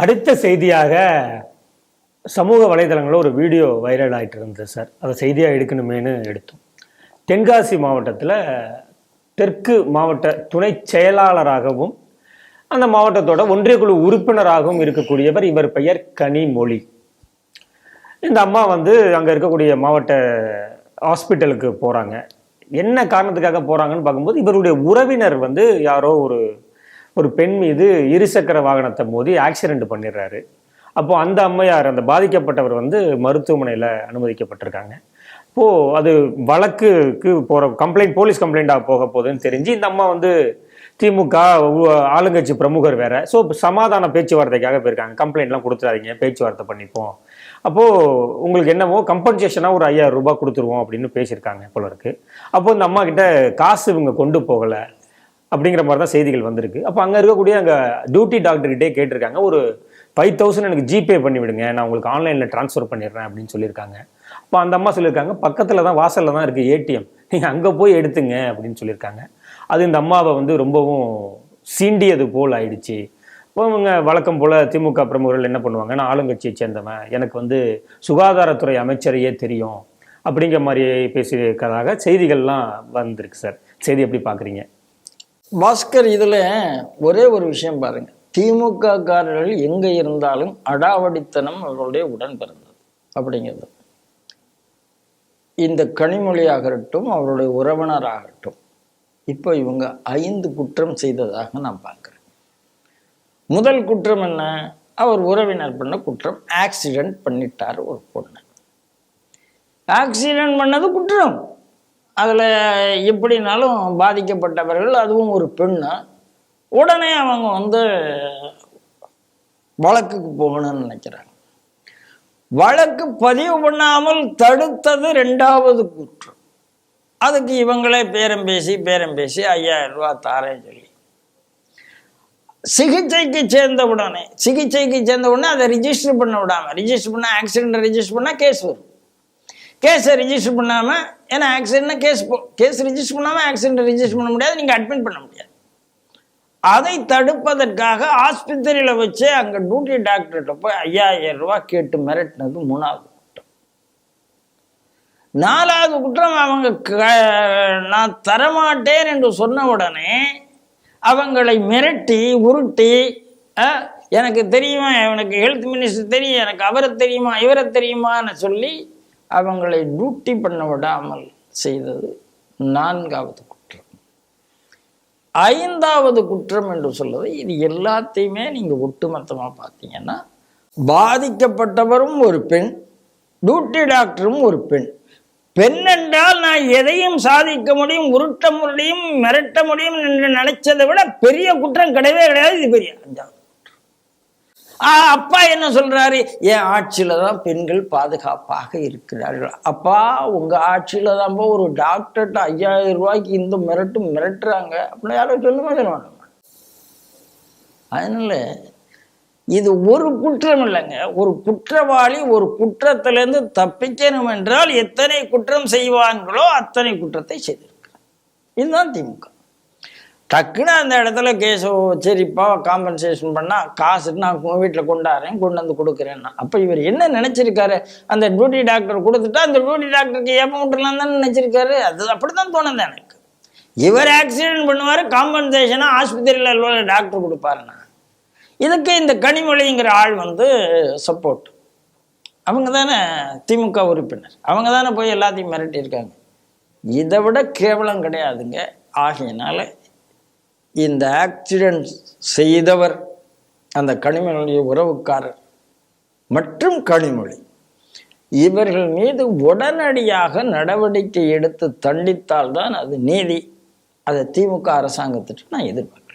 அடுத்த செய்தியாக சமூக வலைதளங்களில் ஒரு வீடியோ வைரல் ஆயிட்டு இருந்தது சார் அதை செய்தியாக எடுக்கணுமேனு எடுத்தோம். தென்காசி மாவட்டத்தில் தெற்கு மாவட்ட துணை செயலாளராகவும் அந்த மாவட்டத்தோட ஒன்றிய குழு உறுப்பினராகவும் இருக்கக்கூடியவர் இவர் பெயர் கனிமொழி. இந்த அம்மா வந்து அங்கே இருக்கக்கூடிய மாவட்ட ஹாஸ்பிட்டலுக்கு போகிறாங்க என்ன காரணத்துக்காக போகிறாங்கன்னு பார்க்கும்போது இவருடைய உறவினர் வந்து யாரோ ஒரு ஒரு பெண் மீது இருசக்கர வாகனத்தை மோதி ஆக்சிடென்ட் பண்ணிடுறாரு. அப்போது அந்த அம்மையார் அந்த பாதிக்கப்பட்டவர் வந்து மருத்துவமனையில் அனுமதிக்கப்பட்டிருக்காங்க. இப்போது அது வழக்குக்கு போகிற கம்ப்ளைண்ட் போலீஸ் கம்ப்ளைண்ட்டாக போக போகுதுன்னு தெரிஞ்சு இந்த அம்மா வந்து திமுக ஆளுங்கட்சி பிரமுகர் வேற. ஸோ சமாதான பேச்சுவார்த்தைக்காக போயிருக்காங்க. கம்ப்ளைண்ட்லாம் கொடுத்துறாதீங்க பேச்சுவார்த்தை பண்ணிப்போம். அப்போது உங்களுக்கு என்னவோ கம்பன்சேஷனாக ஒரு ஐயாயிரம் ரூபாய் கொடுத்துருவோம் அப்படின்னு பேசியிருக்காங்க போல இருக்கு. அப்போ இந்த அம்மா கிட்ட காசு இவங்க கொண்டு போகலை. அப்படிங்கிற மாதிரி தான் செய்திகள் வந்திருக்கு. அப்போ அங்கே இருக்கக்கூடிய அங்கே டியூட்டி டாக்டர்கிட்டே கேட்டிருக்காங்க. ஒரு ஃபைவ் தௌசண்ட் எனக்கு ஜிபே பண்ணி விடுங்க நான் உங்களுக்கு ஆன்லைனில் ட்ரான்ஸ்ஃபர் பண்ணிடுறேன் அப்படின்னு சொல்லியிருக்காங்க. அப்போ அந்த அம்மா சொல்லியிருக்காங்க பக்கத்தில் தான் வாசலில் தான் இருக்குது ஏடிஎம் நீங்கள் அங்கே போய் எடுத்துங்க அப்படின்னு சொல்லியிருக்காங்க. அது இந்த அம்மாவை வந்து ரொம்பவும் சீண்டியது போல் ஆயிடுச்சு. இப்போ இவங்க வழக்கம் போல் திமுக பிரமுகர்கள் என்ன பண்ணுவாங்க? நான் ஆளுங்கட்சியை சேர்ந்தவன். எனக்கு வந்து சுகாதாரத்துறை அமைச்சரையே தெரியும். அப்படிங்கிற மாதிரி பேசியிருக்கிறதாக செய்திகள்லாம் வந்திருக்கு சார். செய்தி எப்படி பார்க்குறீங்க பாஸ்கர் இதில் ஒரே ஒரு விஷயம் பாருங்க. திமுக காரர்கள் எங்கே இருந்தாலும் அடாவடித்தனம் அவர்களுடைய உடன் பிறந்தது அப்படிங்கிறது. இந்த கனிமொழியாகட்டும் அவருடைய உறவினராகட்டும் இப்போ இவங்க ஐந்து குற்றம் செய்ததாக நான் பார்க்குறேன். முதல் குற்றம் என்ன? அவர் உறவினர் பண்ண குற்றம் ஆக்சிடென்ட் பண்ணிட்டார் ஒரு பொண்ணு. ஆக்சிடென்ட் பண்ணது குற்றம். அதில் எப்படினாலும் பாதிக்கப்பட்டவர்கள் அதுவும் ஒரு பெண்ணு. உடனே அவங்க வந்து வழக்குக்கு போகணும்னு நினைக்கிறாங்க. வழக்கு பதிவு பண்ணாமல் தடுத்தது ரெண்டாவது குற்றம். அதுக்கு இவங்களே பேரம் பேசி பேரம் பேசி ஐயாயிரம் ரூபா தாரேன்னு சொல்லி. சிகிச்சைக்கு சேர்ந்த உடனே சிகிச்சைக்கு சேர்ந்த உடனே அதை ரிஜிஸ்டர் பண்ண விடாம ரிஜிஸ்டர் பண்ண ஆக்சிடென்ட் ரிஜிஸ்டர் பண்ணால் கேஸ் வரும். கேஸை ரிஜிஸ்டர் பண்ணாமல் ஏன்னா ஆக்சிடென்ட்னா கேஸ் போ கேஸ் ரிஜிஸ்டர் பண்ணாமல் ஆக்சிடென்ட் ரிஜிஸ்டர் பண்ண முடியாது நீங்கள் அட்மிட் பண்ண முடியாது. அதை தடுப்பதற்காக ஆஸ்பத்திரியில் வச்சு அங்கே டியூட்டி டாக்டர்கிட்ட போய் ஐயாயிரம் ரூபாய் கேட்டு மிரட்டினது மூணாவது குற்றம். நாலாவது குற்றம் அவங்க க- நான் தரமாட்டேன் என்று சொன்ன உடனே அவங்களை மிரட்டி உருட்டி எனக்கு தெரியுமா எனக்கு ஹெல்த் மினிஸ்டர் தெரியும் எனக்கு அவரை தெரியுமா இவரை தெரியுமான்னு சொல்லி அவங்களை டியூட்டி பண்ண விடாமல் செய்தது நான்காவது குற்றம். ஐந்தாவது குற்றம் என்று சொல்வது இது எல்லாத்தையுமே நீங்கள் ஒட்டுமொத்தமாக பார்த்தீங்கன்னா பாதிக்கப்பட்டவரும் ஒரு பெண் டியூட்டி டாக்டரும் ஒரு பெண். பெண் என்றால் நான் எதையும் சாதிக்க முடியும் உருட்ட முடியும் மிரட்ட முடியும் என்று நினைச்சதை விட பெரிய குற்றம் கிடையவே கிடையாது இது பெரிய அஞ்சாவது அப்பா என்ன சொல்றாரு? என் ஆட்சியில தான் பெண்கள் பாதுகாப்பாக இருக்கிறார்கள். அப்பா உங்க ஆட்சியில தான் ஒரு டாக்டர்கிட்ட ஐயாயிரம் ரூபாய்க்கு இந்த மிரட்டு மிரட்டுறாங்க. அப்படின்னு யாரும் சொல்லுமா சொல்லுவாங்க அதனால இது ஒரு குற்றம் இல்லைங்க. ஒரு குற்றவாளி ஒரு குற்றத்திலிருந்து தப்பிக்கணும் என்றால் எத்தனை குற்றம் செய்வான்களோ அத்தனை குற்றத்தை செய்திருக்கிறார். இதுதான் திமுக. டக்குன்னு அந்த இடத்துல கேஸோ சரிப்பா காம்பன்சேஷன் பண்ணால் காசு நான் வீட்டில் கொண்டாடுறேன் கொண்டு வந்து கொடுக்குறேன்னா. அப்போ இவர் என்ன நினச்சிருக்காரு? அந்த டியூட்டி டாக்டர் கொடுத்துட்டா அந்த டியூட்டி டாக்டருக்கு ஏப்பம் விட்டுலாம் தான் நினச்சிருக்காரு? அது அப்படிதான் தோணுது எனக்கு. இவர் ஆக்சிடென்ட் பண்ணுவார் காம்பன்சேஷனாக ஆஸ்பத்திரியில் உள்ள டாக்டர் கொடுப்பாருண்ணா இதுக்கு இந்த கனிமொழிங்கிற ஆள் வந்து சப்போர்ட் அவங்க தானே திமுக உறுப்பினர். அவங்க தானே போய் எல்லாத்தையும் மிரட்டியிருக்காங்க. இதை விட கேவலம் கிடையாதுங்க. ஆகையினால இந்த ஆக்சிடென்ட் செய்தவர் அந்த கனிமொழி உறவுக்காரர். மற்றும் கனிமொழி. இவர்கள் மீது உடனடியாக நடவடிக்கை எடுத்து தண்டித்தால்தான் அது நீதி. அதை திமுக அரசாங்கத்திட்டு நான் எதிர்பார்க்கிறேன்.